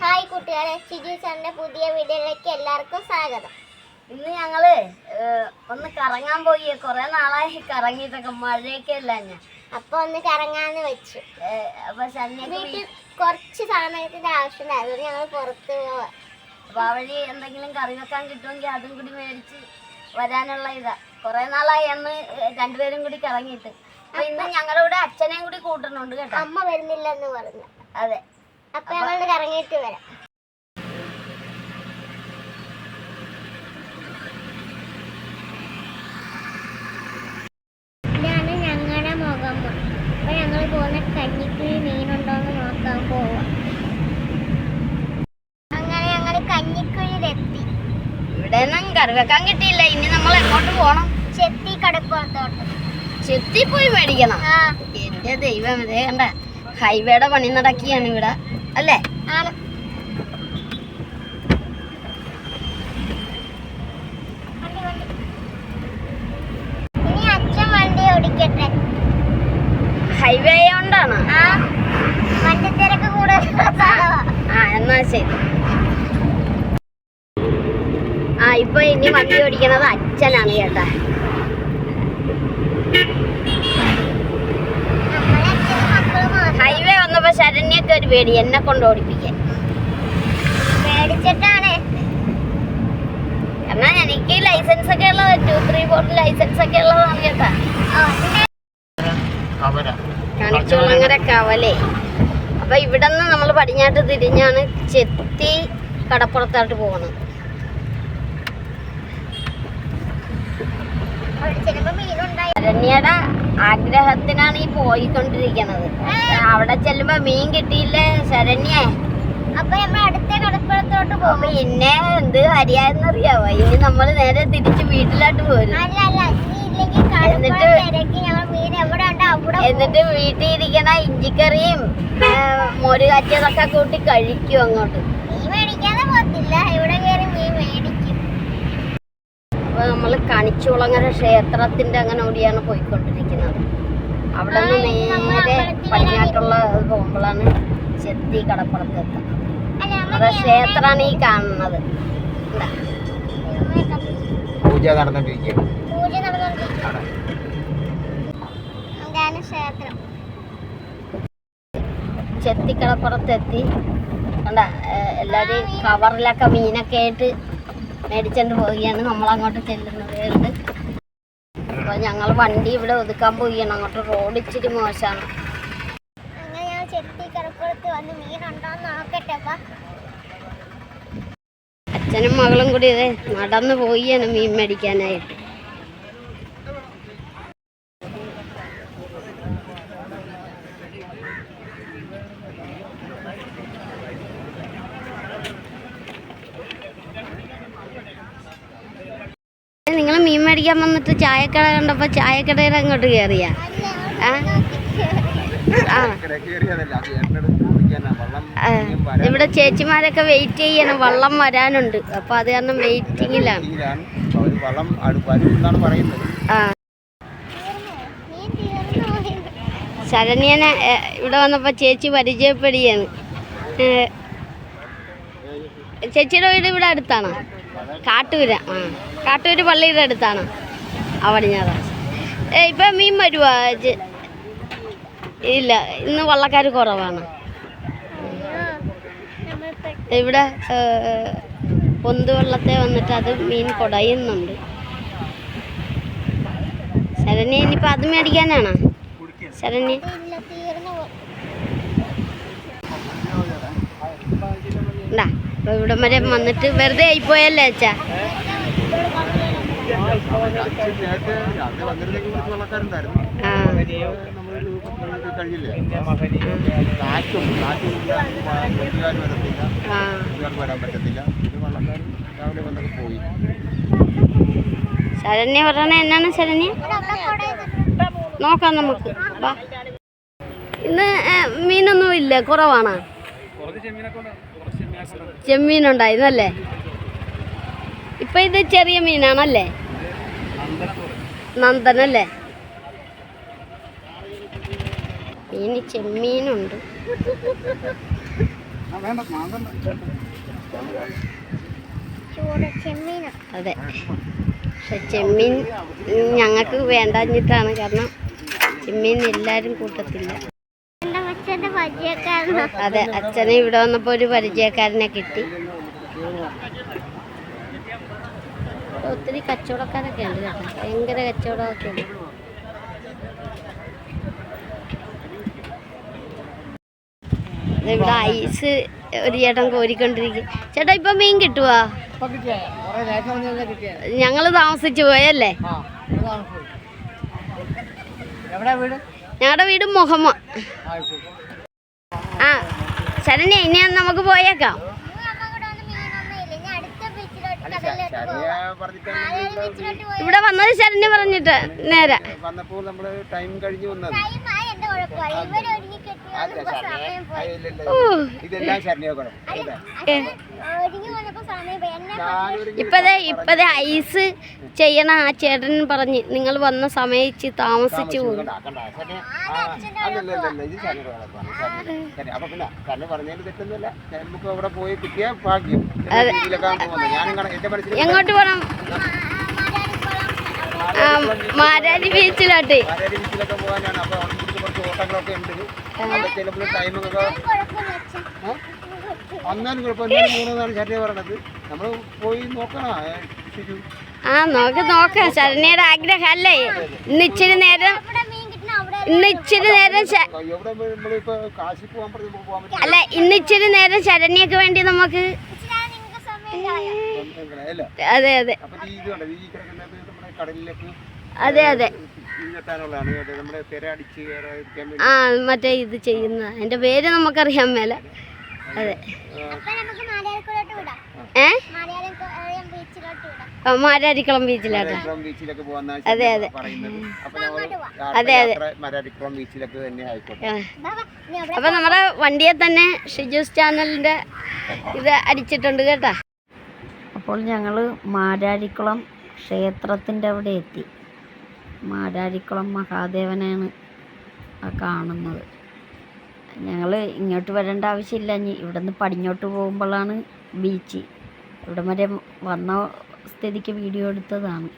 Hi കുട്ടികളെ സിജു സാറിന്റെ പുതിയ വീഡിയോയിലേക്ക് എല്ലാവർക്കും സ്വാഗതം. ഇന്ന് ഞങ്ങൾ ഒന്ന് കറങ്ങാൻ പോയി. കുറെ നാളായി കറങ്ങിയിട്ടൊക്കെ മഴയൊക്കെ അല്ല ഞാൻ അപ്പൊ ഒന്ന് കറങ്ങാന്ന് വെച്ചു. അപ്പൊ ശനിയൊക്കെ വീട്ടിൽ കുറച്ച് സാധനത്തിന്റെ ആവശ്യമുണ്ടായിരുന്നു ഞങ്ങൾ പുറത്ത് പോവാ. അപ്പൊ ആ വഴി എന്തെങ്കിലും കറി വെക്കാൻ കിട്ടുമെങ്കിൽ അതും കൂടി മേടിച്ച് വരാനുള്ള ഇതാ. കുറെ നാളായി അന്ന് രണ്ടുപേരും കൂടി കറങ്ങിയിട്ട്. അപ്പൊ ഇന്ന് ഞങ്ങളുടെ അച്ഛനെയും കൂടി കൂട്ടുന്നുണ്ട് കേട്ടോ. അമ്മ വരുന്നില്ലെന്ന് പറഞ്ഞു. അതെ. അപ്പൊ നമ്മൾ കറങ്ങിയിട്ട് വരാം. ഇതാണ് ഞങ്ങളുടെ മുഖം. അപ്പൊ ഞങ്ങൾ പോകുന്ന നോക്കാൻ പോവാം. അങ്ങനെ ഞങ്ങൾ കഞ്ഞിക്കുഴിയിലെത്തി. ഇവിടെ ഒന്നും കറി വെക്കാൻ കിട്ടിയില്ല. ഇനി നമ്മൾ എങ്ങോട്ട് പോണം? ചെത്തി കടപ്പുറത്തോട്ട്. ചെത്തി പോയി മേടിക്കണം എന്റെ ദൈവം ഇതേ കണ്ട ഹൈവേയുടെ പണി നടക്കുകയാണ് ഇവിടെ. അല്ലേ? ആണ് ഹൈവേ കൊണ്ടാണ് ആ എന്നാ ശരി. ആ ഇപ്പൊ ഇനി വണ്ടി ഓടിക്കുന്നത് അച്ഛനാണ് കേട്ടാ നമ്മളെ അച്ഛനും മക്കളും മാത്രം. ഹൈവേ വന്നപ്പോ ശരണ്യൊക്കെ ഒരു പേടി എന്നെ കൊണ്ട് ഓടിപ്പിക്കാൻ. പേടിച്ചിട്ടാണ്. എന്നാ എനിക്ക് ലൈസൻസ് ഒക്കെ ഉള്ളത് ടു ത്രീ ഫോർ ലൈസൻസ് ഒക്കെ ഉള്ളതാണ് കേട്ടാ. കണിച്ചുളങ്ങര കവലേ. അപ്പൊ ഇവിടെ നിന്ന് നമ്മൾ പടിഞ്ഞാട്ട് തിരിഞ്ഞാണ് ചെത്തി കടപ്പുറത്തോട്ട് പോകണം. ശരണ്യയുടെ ആഗ്രഹത്തിനാണ് ഈ പോയിക്കൊണ്ടിരിക്കുന്നത് അവിടെ ചെല്ലുമ്പോ മീൻ കിട്ടിയില്ലേ ശരണ്യേ? അപ്പൊ നമ്മൾ അടുത്ത കടപ്പുറത്തോട്ട് പോകും. പിന്നെ എന്ത് കാര്യായെന്നറിയാവോ? ഇനി നമ്മൾ നേരെ തിരിച്ച് വീട്ടിലോട്ട് പോരും. എന്നിട്ട് എന്നിട്ട് വീട്ടിൽ ഇരിക്കണ ഇഞ്ചിക്കറിയും മോര് കാച്ചിയതൊക്കെ കൂട്ടി കഴിക്കും അങ്ങോട്ട്. മീൻ മേടിക്കാതെ പോകത്തില്ല. ഇവിടെ കയറി മീൻ മേടിക്കും അപ്പൊ കണിച്ചുളങ്ങര ക്ഷേത്രത്തിന്റെ അങ്ങനെ ഓടിയാണ് പോയിക്കൊണ്ടിരിക്കുന്നത്. അവിടെ നിന്ന് നേരെ പടിഞ്ഞാട്ടുള്ള പോകുമ്പോഴാണ് ചെത്തി കടപ്പുറത്ത് എത്തുന്നത് ക്ഷേത്രമാണ് ഈ കാണുന്നത്. പൂജ നടന്നുകൊണ്ടിരിക്കുകയാണ്. പൂജ നടന്നുകൊണ്ടിരിക്കും ഇതാണ് ക്ഷേത്രം. ചെത്തിക്കടപ്പുറത്തെത്തി കണ്ട എല്ലാവരും കവറിലൊക്കെ മീനൊക്കെ ആയിട്ട് മേടിച്ചോണ്ട് പോവുകയാണ്. നമ്മൾ അങ്ങോട്ട് ചെല്ലുന്നത് ഉണ്ട് അപ്പോൾ ഞങ്ങൾ വണ്ടി ഇവിടെ ഒതുക്കാൻ പോവുകയാണ്. അങ്ങോട്ട് റോഡ് ഇച്ചിരി മോശമാണ്. അങ്ങനെ ഞാൻ ചെത്തി കടപ്പുറത്ത് വന്ന് നോക്കട്ടെ അപ്പൊ. അച്ഛനും മകളും കൂടി ഇത് നടന്നു പോവുകയാണ് മീൻ മേടിക്കാനായിട്ട് നിങ്ങൾ മീൻ മേടിക്കാൻ വന്നിട്ട് ചായക്കട കണ്ടപ്പോ ചായക്കടയിൽ അങ്ങോട്ട് കയറിയാ ഇവിടെ ചേച്ചിമാരൊക്കെ വെയിറ്റ് ചെയ്യണം. വള്ളം വരാനുണ്ട്. അപ്പൊ അത് കാരണം വെയിറ്റിങ്ങിലാണ് ശരണ്യനെ ഇവിടെ വന്നപ്പോ ചേച്ചി പരിചയപ്പെടുകയാണ്. ചേച്ചിയുടെ വീട് ഇവിടെ അടുത്താണോ? കാട്ടൂര. ആ കാട്ടൂര് പള്ളിയുടെ അടുത്താണ്. അവിടെ ഞാൻ ഇപ്പൊ മീൻ വരുവാ? ഇല്ല ഇന്ന് വള്ളക്കാർ കുറവാണ്. ഇവിടെ പൊന്തുവെള്ളത്തെ വന്നിട്ട് അത് മീൻ കൊടയുന്നുണ്ട്. ശരണ്യ ഇനിയിപ്പോൾ അത് മേടിക്കാനാണോ? ശരണ്യ. ഉണ്ടാ അപ്പോൾ ഇവിടെ വരെ വന്നിട്ട് വെറുതെ ആയിപ്പോയല്ലേ അച്ഛാ? ശരണ്യ പറഞ്ഞ എന്നാണ് ശരണ്യ? നോക്കാം നമുക്ക്. ഇന്ന് മീനൊന്നും ഇല്ല കുറവാണ്. ചെമ്മീനുണ്ടായിരുന്നല്ലേ ഇപ്പൊ ഇത് ചെറിയ മീനാണല്ലേ? നന്ദനല്ലേ? മീന് ചെമ്മീനുണ്ട്. അതെ. പക്ഷെ ചെമ്മീൻ ഞങ്ങൾക്ക് വേണ്ടാഞ്ഞിട്ടാണ്. കാരണം ചെമ്മീൻ എല്ലാവരും കൂട്ടത്തില്ല. അതെ അച്ഛനെ ഇവിടെ വന്നപ്പോൾ ഒരു പരിചയക്കാരനെ കിട്ടി. ഒത്തിരി കച്ചവടക്കാരൊക്കെ ഉണ്ട് കേട്ടോ. ഭയങ്കര കച്ചവടമൊക്കെ ഉണ്ട്. ദേ ഇവിടെ ഐസ് ഒരു ചേട്ടൻ കോരിക്കൊണ്ടിരിക്കും ചേട്ടാ ഇപ്പൊ മീൻ കിട്ടുവാ? ഞങ്ങൾ താമസിച്ചു പോയല്ലേ? എവിടെ വീട്? ഞങ്ങളുടെ വീട് മുഹമ്മ. ആ ശരണ്യ ഇനി നമുക്ക് പോയേക്കാം. ഇവിടെ വന്നത് ശരണ്യ പറഞ്ഞിട്ട് നേരെ. വന്നപ്പോൾ നമ്മൾ ടൈം കഴിഞ്ഞു വന്നത്. ഇപ്പതേ ഇപ്പതേ ഐസ് ചെയ്യണ ആ ചേട്ടൻ പറഞ്ഞ് നിങ്ങൾ വന്ന സമയിച്ച് താമസിച്ചു പോകും എങ്ങോട്ട് പോണം? മാരാജി മാരാരി ബീച്ചിലോട്ട്. ബീച്ചിലൊക്കെ പോകാനാണ്. അപ്പൊ കുറച്ച് ഓട്ടങ്ങളൊക്കെ ഉണ്ട്. അവിടെ ചിലപ്പോൾ ടൈമൊക്കെ കുഴപ്പമില്ല. അന്നാലും കുഴപ്പം എന്നാലും മൂന്നെന്നാണ് ശരണ്യ പറഞ്ഞത് നമ്മൾ പോയി നോക്കണം ആ നോക്ക് നോക്കാം. ശരണ്യയുടെ ആഗ്രഹം അല്ലേ ഇന്ന് ഇച്ചിരി നേരം ഇന്ന് ഇച്ചിരി നേരം അല്ല ഇന്ന് ഇച്ചിരി നേരം ശരണ്യക്ക് വേണ്ടി നമുക്ക് അതെ അതെ. കടലിലേക്ക് അതെ അതെ. ആ മറ്റേ ഇത് ചെയ്യുന്ന. എന്റെ പേര് നമുക്കറിയാൻ മേലെ. അതെ. ഏ? മാരാരിക്കുളം ബീച്ചിലാട്ടെ അതെ, അതെ. അതെ, അതെ. അപ്പൊ നമ്മുടെ വണ്ടിയെ തന്നെ ഷിജൂസ് ചാനലിന്റെ ഇത് അടിച്ചിട്ടുണ്ട് കേട്ടാ. അപ്പോൾ ഞങ്ങൾ മാരാരിക്കുളം ക്ഷേത്രത്തിന്റെ അവിടെ എത്തി. മാരാരിക്കുളം മഹാദേവനാണ് ആ കാണുന്നത്. ഞങ്ങൾ ഇങ്ങോട്ട് വരേണ്ട ആവശ്യമില്ല. ഇനി ഇവിടെ നിന്ന് പടിഞ്ഞോട്ട് പോകുമ്പോഴാണ് ബീച്ച്. ഇവിടെ വരെ വന്ന സ്ഥിതിക്ക് വീഡിയോ എടുത്തതാണ്.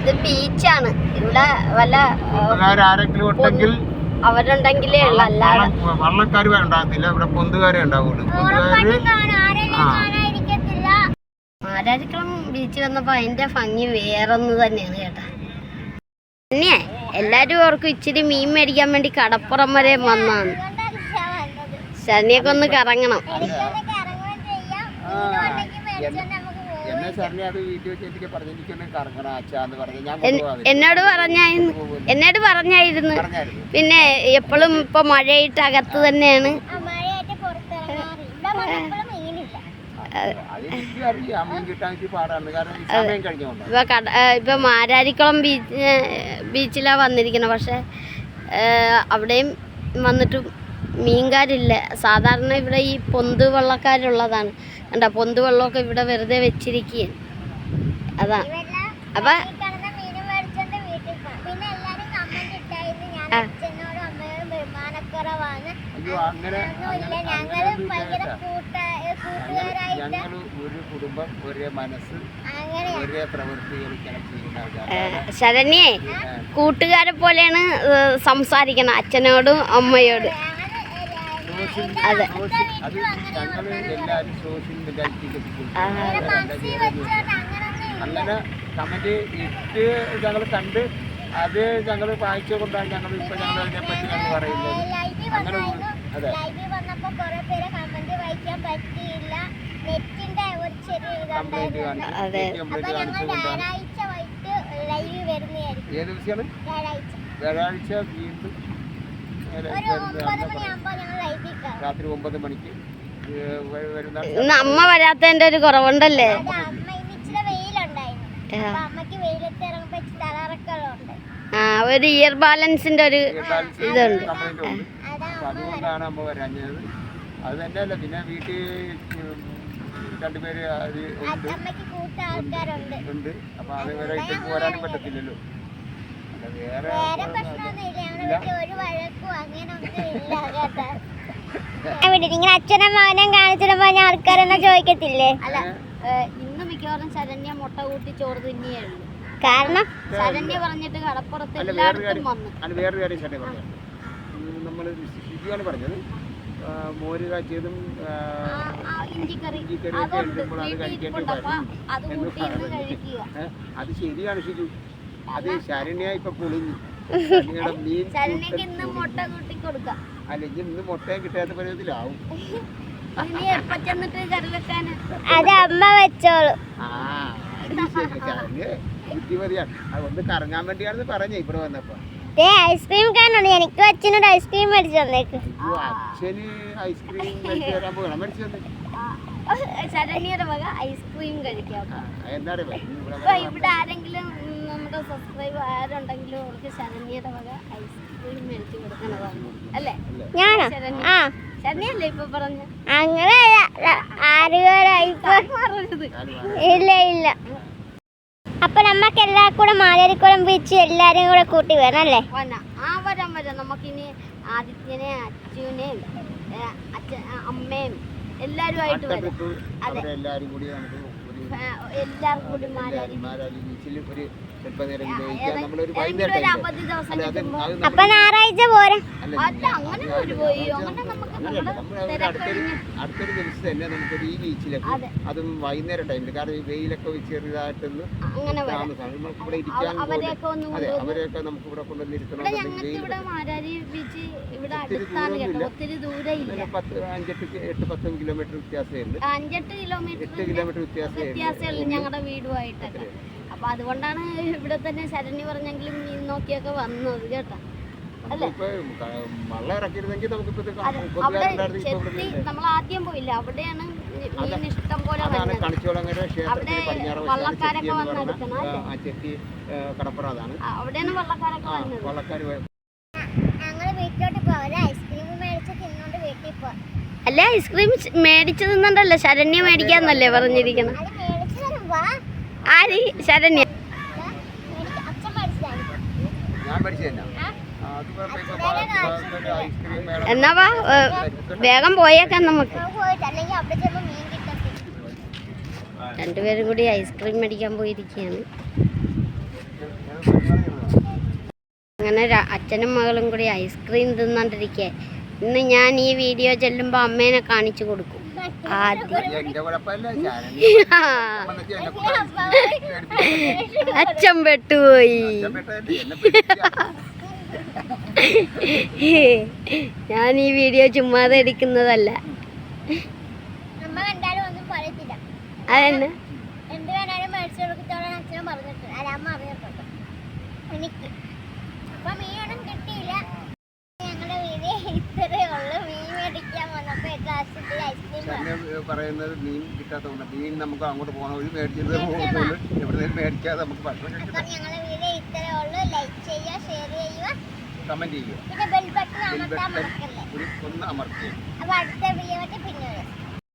ഇത് ബീച്ചാണ്. ഇവിടെ വല്ല അവരുണ്ടെങ്കിലേ ഉള്ളൂ. അല്ലാതെ വള്ളക്കാർ ഉണ്ടാകത്തില്ല ഇവിടെ പൊന്തുകാരെ ഉണ്ടാവുള്ളൂ. പൊന്തുകാര് ഉറപ്പായിട്ടും കാണും. ആരെങ്കിലും ആ. കാണാതിരിക്കത്തില്ല ബീച്ചിൽ ബീച്ച് വന്നപ്പോ അതിന്റെ ഭംഗി വേറൊന്ന് തന്നെയാണ് കേട്ടാ. പിന്നെ എല്ലാരും ഓർക്കും ഇച്ചിരി മീൻ മേടിക്കാൻ വേണ്ടി കടപ്പുറം വരെ വന്നാണ്. ശനിയൊക്കെ ശരണിയൊക്കെ ഒന്ന് കറങ്ങണം. എന്നോട് പറഞ്ഞായിരുന്നു. എന്നോട് പറഞ്ഞായിരുന്നു. പറഞ്ഞായിരുന്നു. പിന്നെ എപ്പോഴും ഇപ്പൊ മഴയിട്ട് അകത്ത് തന്നെയാണ്. ഇപ്പൊ കട ആ, ഇപ്പൊ മാരാരിക്കുളം ബീച്ച് ബീച്ചിലാ വന്നിരിക്കുന്നത് പക്ഷെ അവിടെയും വന്നിട്ട് മീൻകാരില്ല. സാധാരണ ഇവിടെ ഈ പൊന്ത് വെള്ളക്കാരുള്ളതാണ്. കണ്ട പൊന്ത് വെള്ളമൊക്കെ ഇവിടെ വെറുതെ വെച്ചിരിക്കുകയാണ്. അതാ. അപ്പൊ അങ്ങനെ ഞങ്ങൾ ഞങ്ങൾ ഭയങ്കര കൂട്ട ഞങ്ങൾ ഒരു കുടുംബം ഒരേ മനസ്സ് ഒരേ. ശരണ്യേ കൂട്ടുകാരെ പോലെയാണ് സംസാരിക്കണം അച്ഛനോടും അമ്മയോടും. അതെ. അങ്ങനെ കമന്റ് ഇട്ട് ഞങ്ങൾ കണ്ട് അത് ഞങ്ങൾ വായിച്ചു കൊണ്ടാണ് ഞങ്ങൾ ഇപ്പൊ ഞങ്ങൾ അതിനെപ്പറ്റി ഞങ്ങൾ പറയുന്നത്. അങ്ങനെ അതെ. ഏത് ദിവസമാണ് വ്യാഴാഴ്ച വീണ്ടും രാത്രി ഒമ്പത് മണിക്ക് ഇന്ന് അമ്മ വരാത്തതിന്റെ ഒരു കുറവുണ്ടല്ലേ? ആ. ഒരു ഇയർ ബാലൻസിന്റെ ഒരു ഇതുണ്ട്. അതുകൊണ്ടാണ് അമ്മ വരാഞ്ഞത്. അത് തന്നെയല്ല പിന്നെ വീട്ടിൽ രണ്ടുപേര് അത് ഉണ്ട്. അപ്പൊ അത് വരെ ഇട്ട് പോരാനും പറ്റത്തില്ലല്ലോ. വേറെ ഇങ്ങനെ അച്ഛനും മകനും കാണിച്ചിടുമ്പോ ഞാൻ ആൾക്കാരെന്നെ ചോദിക്കത്തില്ലേ? അല്ല ഇന്ന് മിക്കവാറും ശരണ്യ മുട്ട കൂട്ടി ചോറ് തിന്നിയുള്ളൂ കാരണം? ശരണ്യ പറഞ്ഞിട്ട് കടപ്പുറത്ത് എല്ലായിടത്തും വന്നു. അല്ല വേറൊരു കാര്യം ചേട്ടൻ പറഞ്ഞു. നമ്മൾ ശിശുവാണ് പറഞ്ഞത്. മോര് കാച്ചിയതും ആ, ഇഞ്ചി കറി ഇഞ്ചിക്കറി ഇഞ്ചിക്കറിയൊക്കെ. ഇപ്പോൾ അത് കഴിക്കേണ്ടി വരും. അത് ശരിയാണ് ഷിജു അത് ശരണ്യ ഇപ്പൊ പൊളിഞ്ഞു ശരണ്യയുടെ മീൻ ഇന്ന് മുട്ട അല്ലെങ്കിൽ ഇന്ന് മുട്ടയും കിട്ടാത്ത പരുവത്തിലാവും അത് അമ്മ വെച്ചോളൂ. ശരി. ശരണ്യ ബുദ്ധിമതിയാണ്. അത് ഒന്ന് കറങ്ങാൻ വേണ്ടിയാണെന്ന് പറഞ്ഞേ ഇവിടെ വന്നപ്പോ. ദേ ഐസ്ക്രീം കാരനാണ് എനിക്ക് അച്ഛനോട് ഐസ്ക്രീം മേടിച്ചു തന്നേക്ക്. അച്ഛന് ഐസ്ക്രീം മേടിച്ചു തരാൻ പോകണം. മേടിച്ചു തന്നെ. ആ, ശരണ്യയുടെ വക ഐസ്ക്രീം കഴിക്കാം ആ, എന്താ പറയുക ഇവിടെ ഇപ്പൊ ഇവിടെ ആരെങ്കിലും ഉം, നമ്മുടെ സബ്സ്ക്രൈബ് ആരുണ്ടെങ്കിലും അവർക്ക് ശരണ്യയുടെ വക ഐസ്ക്രീം മേടിച്ചു കൊടുക്കണതാണ് അല്ലേ? ഞാനോ? ആ. ശരണ്യല്ലേ ഇപ്പൊ പറഞ്ഞ അങ്ങനെ ആരും ഇല്ല ഇല്ല. അപ്പൊ നമ്മക്ക് എല്ലാ കൂടെ മാലേരിക്കുളം ബീച്ച് എല്ലാരും കൂടെ കൂട്ടി വേണം അല്ലേ ആ വരാം നമുക്കിനി ആദിത്യനെ അച്ഛനെയും അച്ഛൻ അമ്മയും എല്ലാവരുമായിട്ട് ആയിട്ട് വരാം കൂടി നമുക്ക് ഒരു എല്ലാവർക്കും കൂടി മാലാരി. ബീച്ചിൽ നമ്മളൊരു വൈകുന്നേരം അപ്പൊ ഞായറാഴ്ച പോരാ. അങ്ങനെ അടുത്തൊരു ദിവസം തന്നെ നമുക്കൊരു ഈ ബീച്ചിലേക്ക് അതെ. വൈകുന്നേരം ടൈമിൽ കാരണം ഈ വെയിലൊക്കെ ചെറുതായിട്ടൊന്ന് അങ്ങനെ വരാം. താമസം. നമുക്ക് ഇവിടെ ഇരിക്കാൻ അതെ അവരെയൊക്കെ നമുക്ക് ഇവിടെ കൊണ്ടുവന്ന് ഇരുത്തണം പത്ത് അഞ്ചെട്ട് എട്ട് പത്തും കിലോമീറ്റർ വ്യത്യാസമുണ്ട്. അഞ്ചെട്ട് കിലോമീറ്റർ എട്ട് കിലോമീറ്റർ വ്യത്യാസമുള്ളൂ ഞങ്ങളുടെ വീടുമായിട്ടൊക്കെ. അപ്പൊ അതുകൊണ്ടാണ് ഇവിടെ തന്നെ ശരണി പറഞ്ഞെങ്കിലും മീൻ നോക്കിയൊക്കെ വന്നത് കേട്ടോ. നമ്മൾ ആദ്യം പോയില്ല. അവിടെയാണ് മീൻ ഇഷ്ടം പോലെ അവിടെ വള്ളക്കാരൊക്കെ അവിടെയാണ് വള്ളക്കാരൊക്കെ വന്നത്. അല്ല ഐസ്ക്രീം മേടിച്ചു തിന്നണ്ടല്ലോ? ശരണ്യ മേടിക്കാന്നല്ലേ പറഞ്ഞിരിക്കണം. ആര്? ശരണ്യ. ഞാൻ പഠിച്ചു തന്നെ? എന്നാ വേഗം പോയേക്കാം നമുക്ക്. രണ്ടുപേരും കൂടി ഐസ്ക്രീം മേടിക്കാൻ പോയിരിക്കുകയാണ്. അങ്ങനെ അച്ഛനും മകളും കൂടി ഐസ്ക്രീം തിന്നോണ്ടിരിക്കെ. ഇന്ന് ഞാൻ ഈ വീഡിയോ ചെല്ലുമ്പോൾ അമ്മേനെ കാണിച്ചു കൊടുക്കും. ആദ്യം. അച്ഛൻ പെട്ടുപോയി. ഞാൻ ഈ വീഡിയോ ചുമ്മാതെ എടുക്കുന്നതല്ല. അതെന്നെ? ചെയ്യുക ചെയ്യുക പറയുന്നത് മീൻ കിട്ടാത്തതുകൊണ്ട് മീൻ നമുക്ക് അങ്ങോട്ട് പോകണം. ഒരു മേടിച്ചത് എവിടെയും മേടിക്കാതെ നമുക്ക് ഭക്ഷണം കഴിക്കാം ചെയ്യുക. കമന്റ് ചെയ്യുക ബെൽ ബട്ടൺ ഒന്ന് അമർത്തുക. അടുത്ത വീഡിയോ പിന്നെ